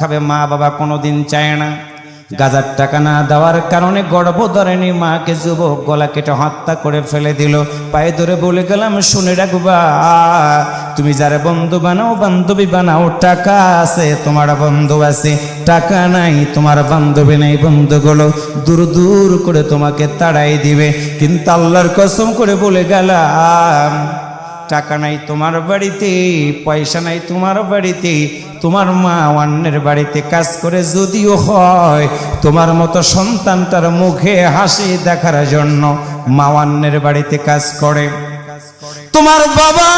খাবে মা বাবা কোনোদিন চায় না। গাজার টাকা না দেওয়ার কারণে গর্ভ ধরেনি মাকে যুবক গলা কেটে হত্যা করে ফেলে দিল। পায়ে ধরে বলে গেলাম, শুনে রাখবা, তুমি যারা বন্ধু বানাও, বান্ধবী বানাও, টাকা আছে, তোমার বন্ধু আছে, টাকা নাই, তোমার বান্ধবী নেই, বন্ধুগুলো দূর দূর করে তোমাকে তাড়াই দিবে। কিন্তু আল্লাহর কসম করে বলে গেলাম টাকা নাই তোমার বাড়িতে, পয়সা নাই তোমার বাড়িতে, তোমার মা অন্যের বাড়িতে কাজ করে যদিও হয়, তোমার মতো সন্তান তার মুখে হাসি দেখার জন্য মা অন্যের বাড়িতে কাজ করে। তোমার বাবা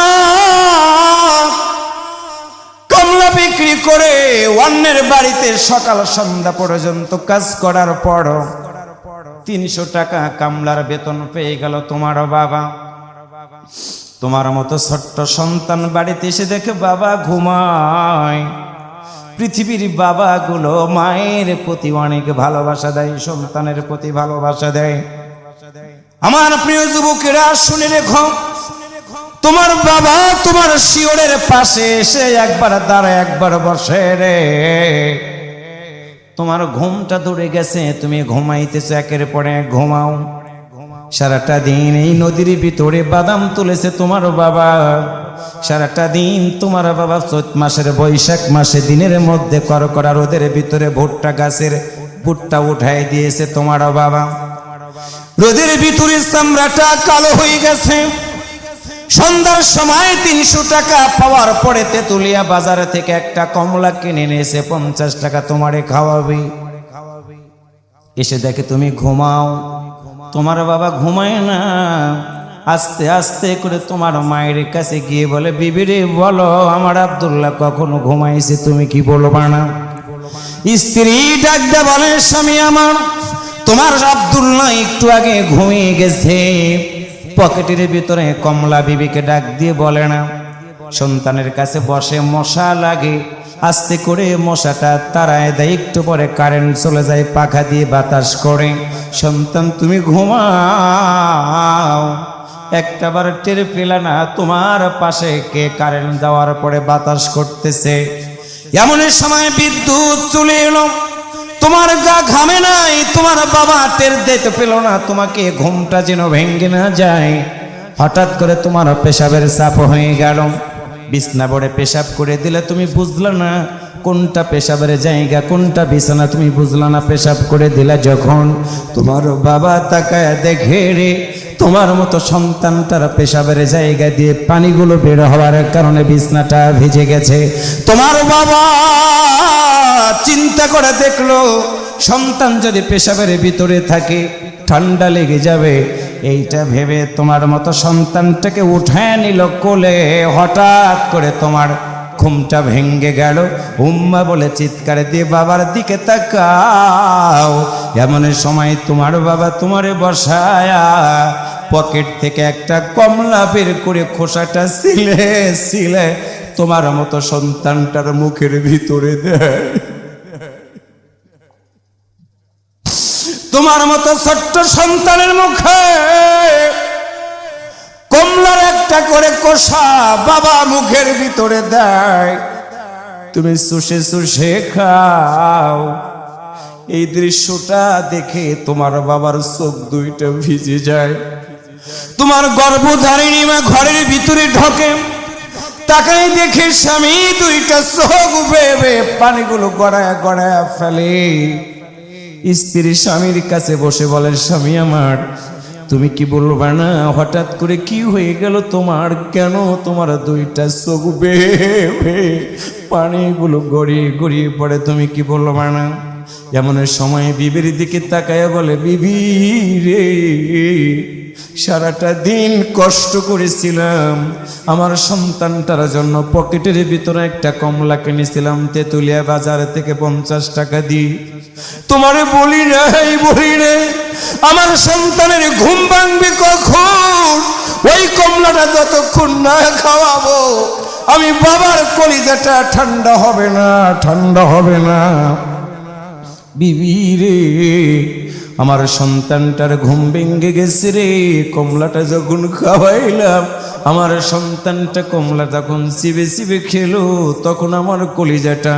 কমলা বিক্রি করে অন্যের বাড়িতে সকাল সন্ধ্যা পর্যন্ত কাজ করার পর তিনশো টাকা কামলার বেতন পেয়ে গেল তোমার বাবা। তোমার মতো ছোট্ট সন্তান বাড়িতে এসে দেখে বাবা ঘুমায়। পৃথিবীর বাবাগুলো মায়ের প্রতি অনেক ভালোবাসা দেয়, সন্তানের প্রতি ভালোবাসা দেয়। আমার প্রিয় যুবকেরা, শুনে রেখো। তোমার বাবা তোমার শিওরের পাশে এসে একবার দাঁড়ায়, একবার বসে রে। তোমার ঘুমটা দূরে গেছে, তুমি ঘুমাইতেছো, একের পরে ঘুমাও। সারাটা দিন এই নদীর ভিতরে বাদাম তুলেছে তোমার বাবা। সারাটা দিন তোমার বাবা চৈত মাসের বৈশাখ মাসে দিনের মধ্যে কর করকরা রোদের ভিতরে ভুট্টা গাছের ভুট্টা উঠাই দিয়েছে তোমার বাবা। রোদের ভিতরে চামড়াটা কালো হয়ে গেছে। সন্ধ্যার সময় তিনশো টাকা পাওয়ার পরে তেতুলিয়া বাজার থেকে একটা কমলা কিনে নিয়েছে, পঞ্চাশ টাকা তোমারে খাওয়াবি। এসে দেখে তুমি ঘুমাও। তোমার বাবা ঘুমায় না। আস্তে আস্তে করে তোমার মায়ের কাছে গিয়ে বলে, বিবিরে, বলো, আমার আব্দুল্লাহ কখনো ঘুমাইছে, তুমি কি বলবা না? স্ত্রী ডাকতে বলে, স্বামী আমার, তোমার আব্দুল্লাহ একটু আগে ঘুমিয়ে গেছে। পকেটের ভিতরে কমলা বিবিকে ডাক দিয়ে বলে না। সন্তানের কাছে বসে মশা লাগে। আস্তে করে মশাটা তারায় দেয়, একটু পরে কারেন্ট চলে যায়, পাখা দিয়ে বাতাস করে। সন্তান, তুমি ঘুমাও। একটাবার টের পেলে না তোমার পাশে কে কারেন্ট দেওয়ার পরে বাতাস করতেছে। এমন সময় বিদ্যুৎ চলে এলো। তোমার গা ঘামে নাই, তোমার বাবা টের দিতে পেল না, তোমাকে ঘুমটা যেন ভেঙ্গে না যায়। হঠাৎ করে তোমার পেশাবের চাপ হয়ে গেল। বিছনা বড়ে পেশাব করে দিলে তুমি বুঝলে না কোনটা পেশাবের জায়গা, কোনটা বিছানা তুমি বুঝলা না পেশাব করে দিলা যখন তোমার বাবা তাকায় দেখে রে, তোমার মতো সন্তানটার পেশাবের জায়গা দিয়ে পানিগুলো বের হওয়ার কারণে বিছনাটা ভিজে গেছে। তোমার বাবা চিন্তা করে দেখল, সন্তান যদি পেশাবের ভিতরে থাকে, ঠান্ডা লেগে যাবে এইটা ভেবে তোমার মতো সন্তানটাকে উঠায় নিল কোলে। হঠাৎ করে তোমার ঘুমটা ভেঙ্গে গেল। উম্মা বলে, চিৎকার দিয়ে বাবার দিকে তাকাও। এমন সময় তোমার বাবা তোমারে বসায়া পকেট থেকে একটা কমলা বের করে খোসাটা সিলে সিলে তোমার মতো সন্তানটার মুখের ভিতরে দেয়। তোমার মতো ছোট্ট সন্তানের মুখে কমলার একটা করে কষা বাবা মুখের ভিতরে দেয়। তুমি সুষে সুষে খাও। এই দৃশ্যটা দেখে তোমার বাবার চোখ দুইটা ভিজে যায়। তোমার গর্ভধারিণী মা ঘরের ভিতরে ঢোকে। তাকাই দেখে স্বামী দুইটা চোখ বেবে পানিগুলো গড়ায় গড়ায় ফেলে। স্ত্রী স্বামীর কাছে বসে বলেন, স্বামী আমার, তুমি কি বলবা না? হঠাৎ করে কি হয়ে গেল তোমার? কেন তোমার দুইটা চোখ বে পানিগুলো গড়িয়ে গড়িয়ে পড়ে? তুমি কি বলবা না? এমন সময় বিবির দিকে তাকায় বলে, বিবি রে, সারাটা দিন কষ্ট করেছিলাম। আমার সন্তানটার জন্য পকেটের ভিতরে একটা কমলা কিনেছিলাম, তেতুলিয়া বাজার থেকে পঞ্চাশ টাকা দিই। তোমারে বলি নাই বলি নাই আমার সন্তানের ঘুম ভাঙবে কখন? ওই কমলাটা যতক্ষণ না খাওয়াবো, আমি বাবার কলিজাটা ঠান্ডা হবে না, ঠান্ডা হবে না। বিবি রে আমার সন্তানটার ঘুম ভেঙে গেছে রে, কমলাটা যখন খাওয়াইলাম, আমার সন্তানটা কমলা তখন চিবে চিবে খেলো, তখন আমার কলিজাটা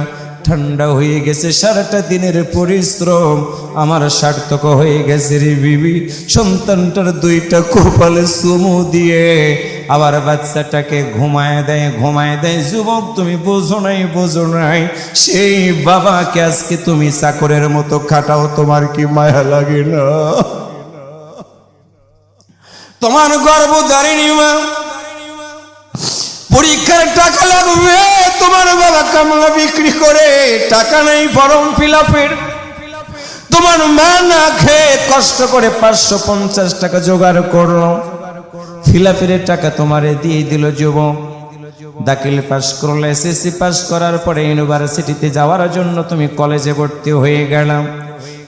ঠান্ডা হয়ে গেছে, সারাটা দিনের পরিশ্রম আমার সার্থক হয়ে গেছে রে বিবি। সন্তানটার দুইটা কপালে চুমু দিয়ে আবার বাচ্চাটাকে ঘুমায় দেয় ঘুমায় দেয়। যুবক, তুমি বোঝো নাই বোঝো নাই, সেই বাবাকে আজকে তুমি চাকরের মতো খাটাও, তোমার কি মায়া লাগে না? তোমার গর্ব দাঁড়িয়ে মা পরীক্ষার টাকা লাগবে, তোমার বাবা কামলা বিক্রি করে টাকা নেই ফর্ম ফিল তোমার মা না খেয়ে কষ্ট করে পাঁচশো পঞ্চাশ টাকা জোগাড় করল। ফিলাফিরের টাকা তোমারে দিয়ে দিল যুবক। দাখিল পাস করলে, এসএসসি পাস করার পরে ইউনিভার্সিটিতে যাওয়ার জন্য তুমি কলেজে ভর্তি হয়ে গেলাম।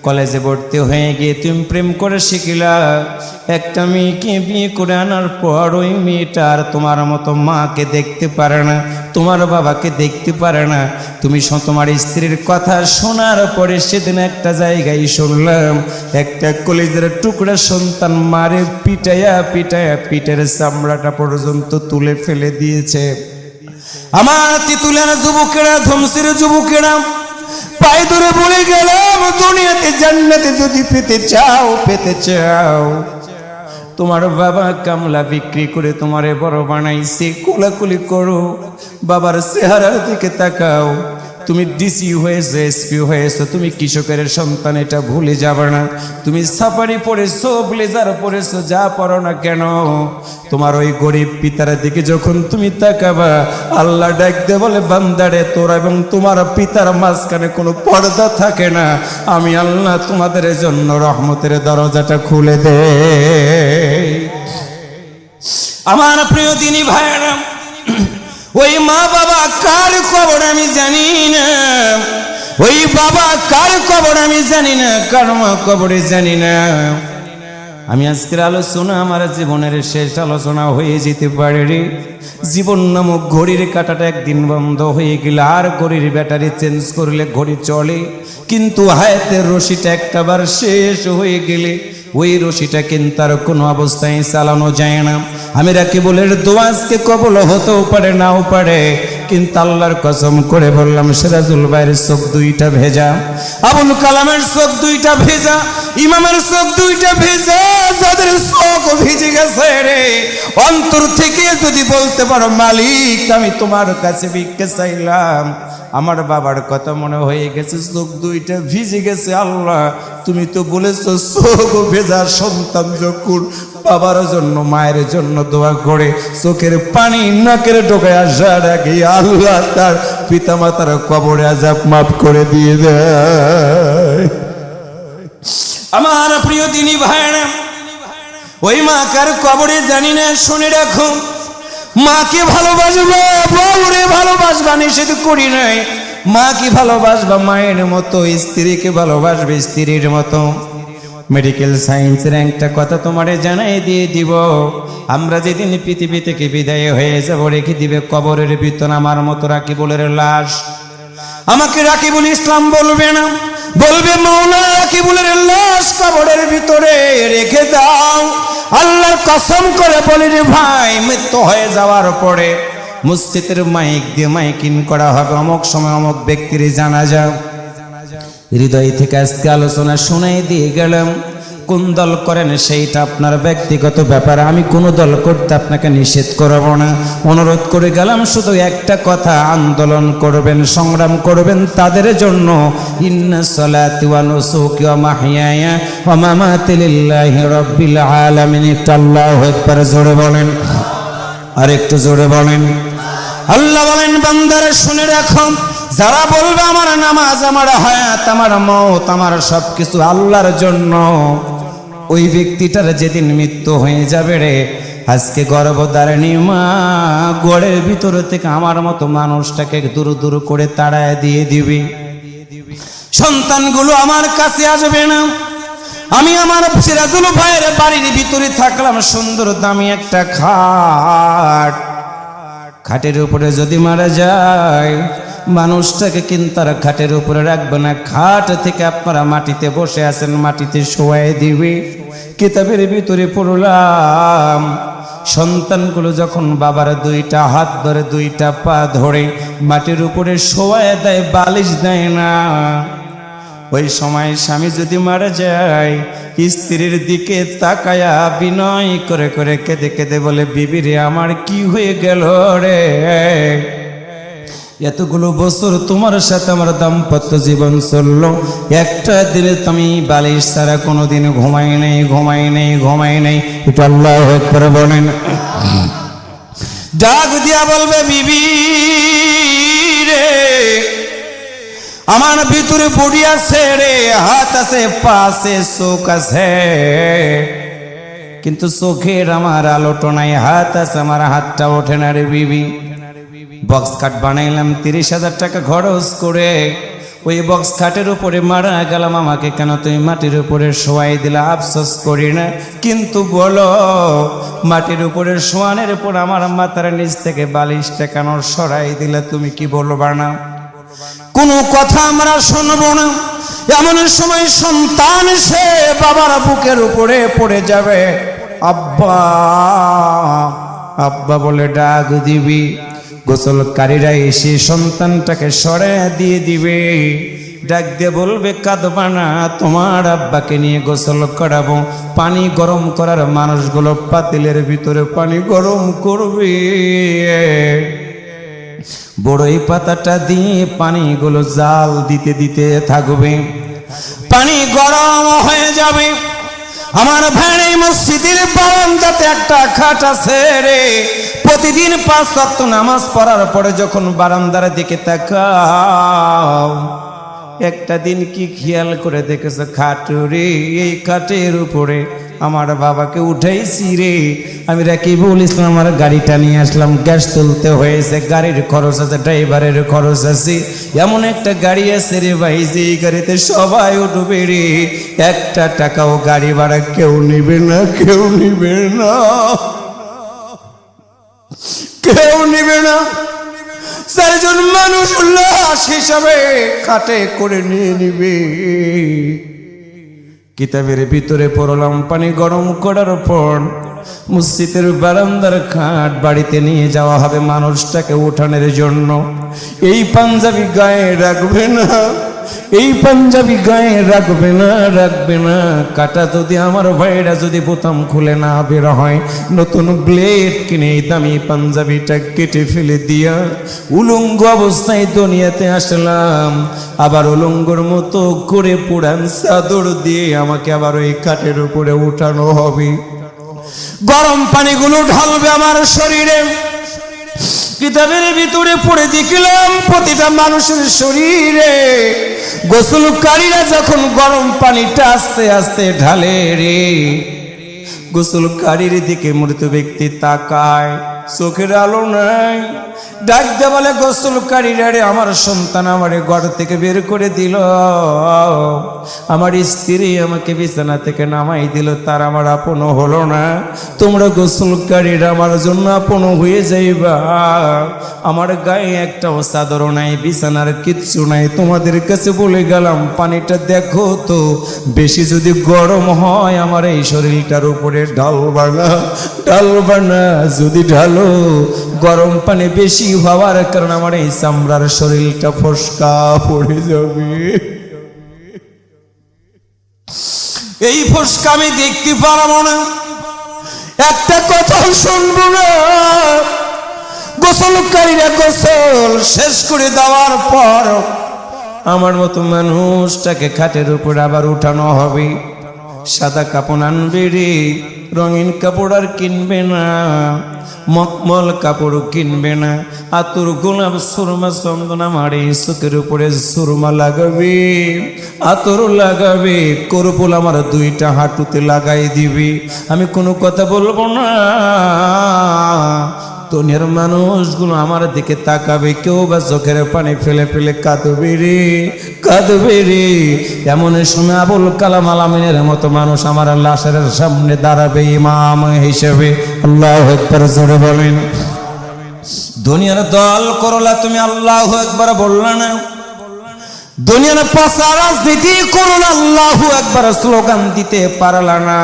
কলেজে ভর্তি হয়ে গিয়ে তুমি প্রেম করে শিখিলা। একটা মেয়েকে বিয়ে করে আনার পর ওই মেয়েটা আর তোমার মতো মাকে দেখতে পারে না, তোমার বাবাকে দেখতে পারে না। তুমি তোমার স্ত্রীর কথা শোনার পরে সেদিন একটা জায়গায় শুনলাম, একটা কলেজের টুকরা সন্তান মারে পিটাইয়া পিটাইয়া পিঠের চামড়াটা পর্যন্ত তুলে ফেলে দিয়েছে। আমার তিতুলের যুবকেরা ধ্বংসের যুবকেরা পায়ে ধরে বলে গেলাম, দুনিয়াতে জান্নাতে যদি পেতে চাও পেতে চাও। তোমার বাবা কামলা বিক্রি করে তোমারে বড় বানাইছে, কোলাকুলি করো, বাবার চেহারার দিকে তাকাও। তুমি ডিসি হয়েছো এসপি হয়েছো, তুমি কৃষকের সন্তান, এটা ভুলে যাবে না। তুমি সাফারি পড়েছো, ব্লেজার পড়েছো, যা পড়ো না কেন? তোমার ওই গরিব পিতার দিকে যখন তুমি তাকাবা, আল্লাহ ডাকতে বলে বান্দারে তোর এবং তোমার পিতার মাঝখানে কোনো পর্দা থাকে না। আমি আল্লাহ তোমাদের জন্য রহমতের দরজাটা খুলে দে আমার প্রিয় দিনী ভাইয়েরা ওই মা বাবা কার কবর আমি জানি না। ওই বাবা কার কবর আমি জানি না, কার মা কবরে জানি না। আমি আজকের আলোচনা আমার জীবনের শেষ আলোচনা হয়ে যেতে পারে রে। জীবন নামক ঘড়ির কাটাটা একদিন বন্ধ হয়ে গেলে আর ঘড়ির ব্যাটারি চেঞ্জ করলে ঘড়ি চলে। কিন্তু হায়াতের রশিটা একটাবার শেষ হয়ে গেলে ওই রশিটা কিন্তু আর কোনো অবস্থায় চালানো যায় না। আমি বলে দোয়াজকে কবল হতেও পারে, নাও পারে। কিন্তু আল্লাহর কসম করে বললাম, সিরাজুল ভাইয়ের চোখ দুইটা ভেজা, আবুল কালামের চোখ দুইটা ভেজা, ইমামের চোখ দুইটা ভেজা যাদের চোখ ভিজে গেছে রে। অন্তর থেকে যদি বলতে পারো, মালিক, আমি তোমার কাছে ভিক্ষে চাইলাম। আমার বাবার কথা মনে হয়ে গেছে, চোখ দুইটা ভিজে গেছে, আল্লাহ, তুমি তো বলেছ, চোখ ভেজা সন্তান যখন বাবার জন্য, মায়ের জন্য দোয়া করে, চোখের পানি নাকের ঢোকে আসার আগে আল্লাহ তার পিতামাতার কবরে আজাব মাফ করে দিয়ে দেয়। আমার প্রিয় দিনী ভাইরা ওই মা কার কবরে জানি না, শুনে রাখো। মাকে ভালোবাসবো, বউরে ভালোবাসবা নিষেধ করি নাই। মাকে ভালোবাসবা? মায়ের মতো, স্ত্রীকে ভালোবাসবে স্ত্রীর মতো। মেডিকেল সায়েন্সের একটা কথা তোমারে জানাই দিয়ে দিব। আমরা যেদিন পৃথিবী থেকে বিদায় হয়ে যাব, রেখে দিবে কবরের ভিতর আমার মতো রাখি রাকিবুলের লাশ। আমাকে রাকিবুল ইসলাম বলবে না, বলবে মৌলানা রাকিবুলের লাশ কবরের ভিতরে রেখে দাও। আল্লাহর কসম করে বলি রে ভাই, মৃত্যু হয়ে যাওয়ার পরে মসজিদের মাইক দিয়ে মাইকিন করা হবে। অমুক সময় অমুক ব্যক্তির জানা যাও হৃদয় থেকে আজকে আলোচনা শুনাই দিয়ে গেলাম। কোন দল করেন সেইটা আপনার ব্যক্তিগত ব্যাপার। আমি কোনো দল করতে আপনাকে নিষেধ করব না। অনুরোধ করে গেলাম, শুধু একটা কথা, আন্দোলন করবেন, সংগ্রাম করবেন তাদের জন্য। আকবার, জোরে বলেন। আর একটু জোরে বলেন। আল্লাহ বলেন, বান্দারে শুনে রাখো। যারা বলবে আমার নামাজ, আমার হায়াত, আমার মত আমার সব কিছু আল্লাহর জন্য, ওই ব্যক্তিটার যেদিন মৃত্যু হয়ে যাবে রে, আজকে গর্ভধারিণী মা গড়ের ভিতর থেকে আমার মতো মানুষটাকে দূর দূর করে তাড়ায় দিয়ে দিবি। সন্তানগুলো আমার কাছে আসবে না। আমি আমার সিরাজুল ভাইয়ের বাড়ির ভিতরে থাকলাম, সুন্দর দামি একটা খাট। খাটের উপরে যদি মারা যায়, মানুষটাকে কিন্তু আর খাটের উপরে রাখবে না। খাট থেকে আপনারা মাটিতে বসে আছেন, মাটিতে শোয়াই দিবে। কিতাবের ভিতরে পড়লাম, সন্তানগুলো যখন বাবার দুইটা হাত ধরে, দুইটা পা ধরে মাটির উপরে শোয়ায় দেয়, বালিশ দেয় না। ওই সময় স্বামী যদি মারা যায়, স্ত্রীর দিকে তাকায়া বিনয় করে করে কেঁদে কেঁদে বলে বিবি রে আমার কি হয়ে গেল রে? এতগুলো বছর তোমার সাথে আমার দাম্পত্য জীবন চলল। একটা দিনে তুমি বালিশ ছাড়া কোনোদিন ঘুমাই নেই ঘুমাই নেই ঘুমাই নেই। এটা আল্লাহ করে বলেন। ডাক দিয়া বলবে বিবি রে আমার ভিতরে বডি আছে রে, হাত আছে, পা আছে, চোখ আছে। কিন্তু চোখের আমার আলোটো নাই, হাত আছে, আমার হাতটা ওঠে না রে বিবি। বক্স খাট বানাইলাম, তিরিশ হাজার টাকা খরচ করে। ওই বক্স খাটের উপরে মারা গেলাম, আমাকে কেন তুমি মাটির উপরে শোয়াই দিলা? আফসোস করি না। কিন্তু বলো, মাটির উপরে শোয়ানের উপর আমার মাথার নিচ থেকে বালিশটা কেন সরাই দিলে তুমি কি বলবা না? কোনো কথা আমরা শুনব না। এমন সময় সন্তান সে বাবার বুকের উপরে পড়ে যাবে। আব্বা আব্বা বলে, ডাক দিবি। গোসলকারীরা এসে সন্তানটাকে সরে দিয়ে দিবে। ডাক দিয়ে বলবে, কাঁদবা না, তোমার আব্বাকে নিয়ে গোসল করাবো। পানি গরম করার মানুষগুলো পাতিলের ভিতরে পানি গরম করবে। বড়ই পাতাটা দিয়ে পানিগুলো জাল দিতে দিতে থাকবে। পানি গরম হয়ে যাবে। আমার ভাইয়ের এই মসজিদের বারান্দাতে একটা খাট আছে রে। প্রতিদিন পাঁচ সপ্ত নামাজ পড়ার পরে যখন বারান্দার দিকে তাকাও, একটা দিন কি খেয়াল করে দেখেছ খাটুরে এই খাটের উপরে আমার বাবাকে উঠাইছি রে। আমি রাকিবুল ইসলাম, আমার গাড়িটা নিয়ে আসলাম, গ্যাস তুলতে হয়েছে, গাড়ির খরচ আছে, ড্রাইভারের খরচ আছে। এমন একটা গাড়ি আছে রে ভাই যে গাড়িতে সবাই উঠবে রে। একটা টাকাও গাড়ি ভাড়া কেউ নিবে না, কেউ নিবে না। কেউ নিবে না। চারজন মানুষ উল্লাস হিসাবে খাটে করে নিয়ে নিবে। কিতাবের ভিতরে পড়লাম, পানি গরম করার পর মসজিদের বারান্দার খাট বাড়িতে নিয়ে যাওয়া হবে মানুষটাকে উঠানের জন্য। এই পাঞ্জাবি গায়ে রাখবে না। এই পাঞ্জাবি গায়ে রাখবে না রাখবে না। কাটা যদি আমার ভাইরা যদি বোতাম খুলে না বের হয়, নতুন ব্লেড কিনে এই দামি পাঞ্জাবিটা কেটে ফেলে দিয়া উলঙ্গ অবস্থায় দুনিয়াতে আসলাম। আবার উলঙ্গর মতো করে পুরান চাদর দিয়ে আমাকে আবার ওই কাঠের উপরে উঠানো হবে। গরম পানিগুলো ঢালবে আমার শরীরে। কিতাবের ভিতরে পড়ে দেখলাম, প্রতিটা মানুষের শরীরে গোসলকারীরা যখন গরম পানিটা আস্তে আস্তে ঢালে রে, গোসলকারীর দিকে মৃত ব্যক্তি তাকায়। চোখের আলো নাই। ডাক দে বলে, গোসলকারীরা রে, আমার সন্তান আমারে ঘর থেকে বের করে দিল। আমার স্ত্রী আমাকে বিছানা থেকে নামাই দিল, তার আমার আপন হলো না। তোমরা গোসলকারীরা আমার জন্য আপন হয়ে যাইবা। আমার গায়ে একটাও চাদর নাই, বিছানার কিচ্ছু নাই। তোমাদের কাছে বলে গেলাম, পানিটা দেখো তো, বেশি যদি গরম হয়, আমার এই শরীরটার উপরে ঢালবা না ঢালবা না। যদি ঢালো গরম পানি বেশি হওয়ার কারণে আমার এই চামড়ার শরীরটা ফসকা পড়ে যাবে। এই ফসকা আমি দেখতে পারব না। একটা কথাও শুনব না। গোসলকারীরা গোসল শেষ করে দেওয়ার পর আমার মতো মানুষটাকে খাটের উপর আবার উঠানো হবে। সাদা কাপড় আনবে রে, রঙিন কাপড় আর কিনবে না মকমল কাপড় কিনবে না, আতুর গোলাপ সুরমা চন্দনা মারে, চোখের উপরে সুরমা লাগাবে, আতর লাগাবে করপুল আমার দুইটা হাঁটুতে লাগাই দিবে। আমি কোনো কথা বলব না। দুনিয়ার মানুষগুলো আমার দিকে তাকাবে, কেউ বা চোখের পানি ফেলে ফেলে কাঁদবে রে এমন সময় আবুল কালাম আলামিনের মতো মানুষ আমার লাশের সামনে দাঁড়াবে, ইমাম হিসেবে। আল্লাহ জোরে বলেন। দুনিয়ার দল করলা, তুমি আল্লাহ একবার বললা না। দুনিয়ার পাশা রাজনীতি করুন আল্লাহ একবার স্লোগান দিতে পারলা না।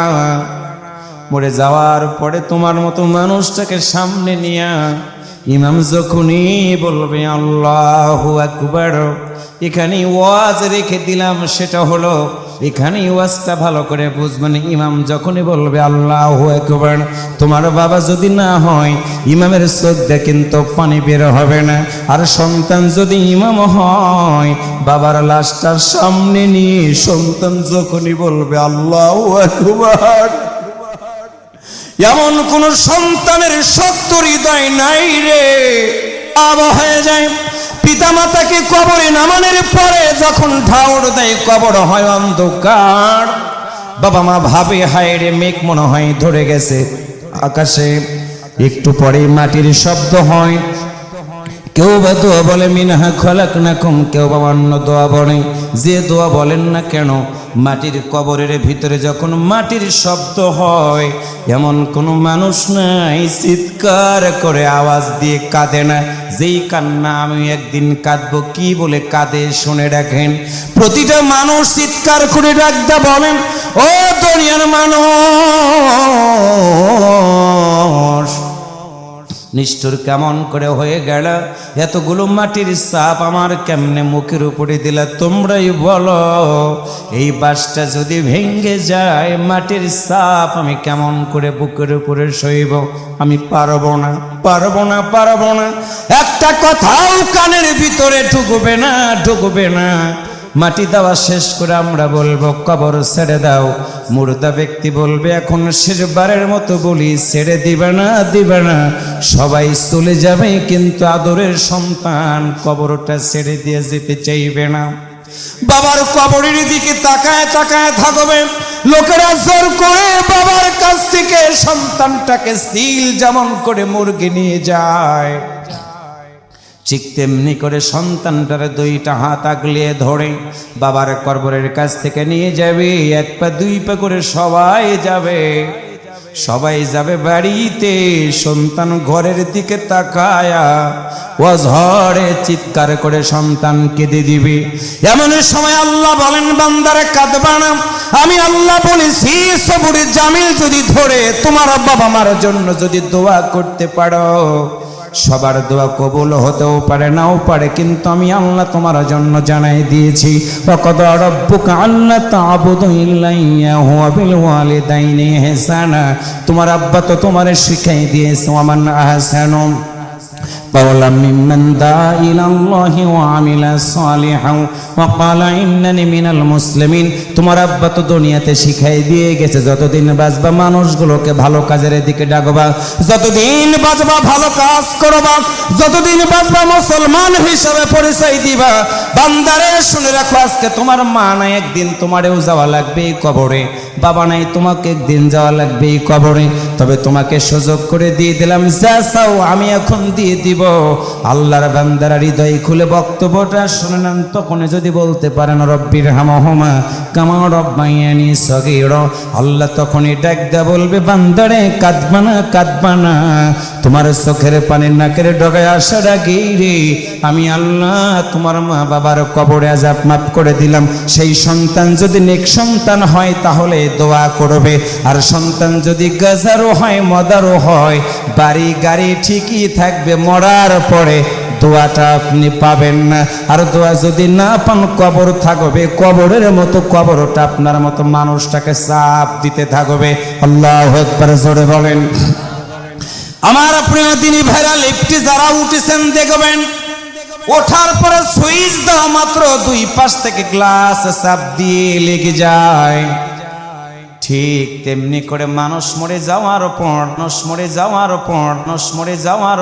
মরে যাওয়ার পরে তোমার মতো মানুষটাকে সামনে নিয়া ইমাম যখনই বলবে, আল্লাহ আকবার এখানে ওয়াজ রেখে দিলাম, সেটা হলো এখানে ওয়াজটা ভালো করে বুঝবেন। ইমাম যখনই বলবে, আল্লাহ একবার তোমার বাবা যদি না হয়, ইমামের শ্রদ্ধা কিন্তু পানি বের হবে না। আর সন্তান যদি ইমাম হয়, বাবার লাশটার সামনে নিয়ে সন্তান যখনই বলবে, আল্লাহ একবার এমন কোন সন্তানের শক্ত হৃদয় নাই রে। আবা হয়ে যায়। পিতা মাতাকে কবরে নামানের পরে যখন ঢাউর দেয়, কবর হয় অন্ধকার। বাবা মা ভাবে, হায় রে, মেঘ মনে হয় ধরে গেছে আকাশে। একটু পরে মাটির শব্দ হয়। কেউ বা দোয়া বলে, মিনাহা খলাক না কম কেউ বা অন্য দোয়া বলে। যে দোয়া বলেন না কেন, মাটির কবরের ভিতরে যখন মাটির শব্দ হয়, এমন কোনো মানুষ নাই, চিৎকার করে আওয়াজ দিয়ে কাঁদে না। যেই কান্না আমি একদিন কাঁদবো, কি বলে কাঁদে শুনে রাখেন প্রতিটা মানুষ চিৎকার করে ডাকদা বলেন, ও দুনিয়ার মানুষ নিষ্ঠুর কেমন করে হয়ে গেল? এতগুলো মাটির সাপ আমার কেমনে মুখের উপরে দিলা তোমরাই বলো? এই বাসটা যদি ভেঙ্গে যায়, মাটির সাপ আমি কেমন করে বুকের উপরে সইব? আমি পারব না পারব না পারব না। একটা কথাও কানের ভিতরে ঢুকবে না ঢুকবে না। মাটি দেওয়া শেষ করে আমরা বলব, কবর ছেড়ে দাও। মুর্দা ব্যক্তি বলবে, এখন শেষবারের মতো বলি, ছেড়ে দিবে না দিবে না। সবাই চলে যাবে, কিন্তু আদরের সন্তান কবরটা ছেড়ে দিয়ে যেতে চাইবে না। বাবার কবরের দিকে তাকায় তাকায় থাকবে। লোকেরা জোর করে বাবার কাছ থেকে সন্তানটাকে সিল যেমন করে মুরগি নিয়ে যায়। ঠিক তেমনি করে সন্তানটারে দুইটা হাত আগলিয়ে ধরে বাবার কর্বরের কাছ থেকে নিয়ে যাবে, এক পা, দুই পা করে সবাই যাবে। সবাই যাবে বাড়িতে, সন্তান ঘরের দিকে তাকায়া ও ঝড়ে চিৎকার করে সন্তান কেঁদে দিবে। এমন সময় আল্লাহ বলেন, বান্দারে কাঁদবা না। আমি আল্লাহ বলেছি, সবুরে জামিল যদি ধরে, তোমার বাবা মার জন্য যদি দোয়া করতে পারো। সবার দোয়া কবুল হতেও পারে, নাও পারে, কিন্তু আমি আল্লাহ তোমার জন্য জানাই দিয়েছি তোমার আব্বা তো তোমার শিখাই দিয়েছে আমার আহসানু قولا ممن دعا إلى الله وعمل صالحا وقال إنني من المسلمين তোমার আব্বা তো দুনিয়াতে শিখাই দিয়ে গেছে যতদিন বাঁচবা মানুষগুলোকে ভালো কাজের দিকে ডাকবা যতদিন বাঁচবা ভালো কাজ করবা যতদিন বাঁচবা মুসলমান হিসাবে পরিচয় দিবা বান্দারে শুনে রাখো আজকে তোমার মা নাই একদিন তোমারেও যাওয়া লাগবে এই কবরে বাবা নাই, তোমাকে একদিন যাওয়া লাগবে এই কবরে। তবে তোমাকে সুযোগ করে দিয়ে দিলাম, যা চাও আমি এখন দিয়ে দিব। আল্লাহর বান্দারা হৃদয় খুলে বক্তব্যটা শুনে নেন তখন যদি বলতে পারেন রব্বির হামহমা কামা রব রব্বাইয়ানি সগির। আল্লাহ তখনই ডাক দেয়া বলবে, বান্দারে কাঁদবানা কাঁদবানা তোমার চোখের পানির নাকের ডগায় আসার আগেই রে। আমি আল্লাহ, তোমার মা বাবার কবরে আজাব মাফ করে দিলাম। সেই সন্তান যদি নেক সন্তান হয়, তাহলে দোয়া করবে। আর সন্তান যদি গাজারও হয়, মদারও হয়, বাড়ি গাড়ি ঠিকই থাকবে, মরার পরে দোয়াটা আপনি পাবেন না। আর দোয়া যদি না পান, কবর থাকবে, কবরের মতো কবরটা আপনার মতো মানুষটাকে চাপ দিতে থাকবে। আল্লাহ একবার জোরে বলেন। আমার প্রিয় দিনী ভাইরা লিফটে যারা উঠেছেন দেখবেন। ওঠার পরে সুইচ দেওয়া মাত্র দুই পাশ থেকে গ্লাস চাপ দিয়ে লেগে যায়। ঠিক তেমনি করে মানুষ মরে যাওয়ার পর, মানুষ মরে যাওয়ার পর, মানুষ মরে যাওয়ার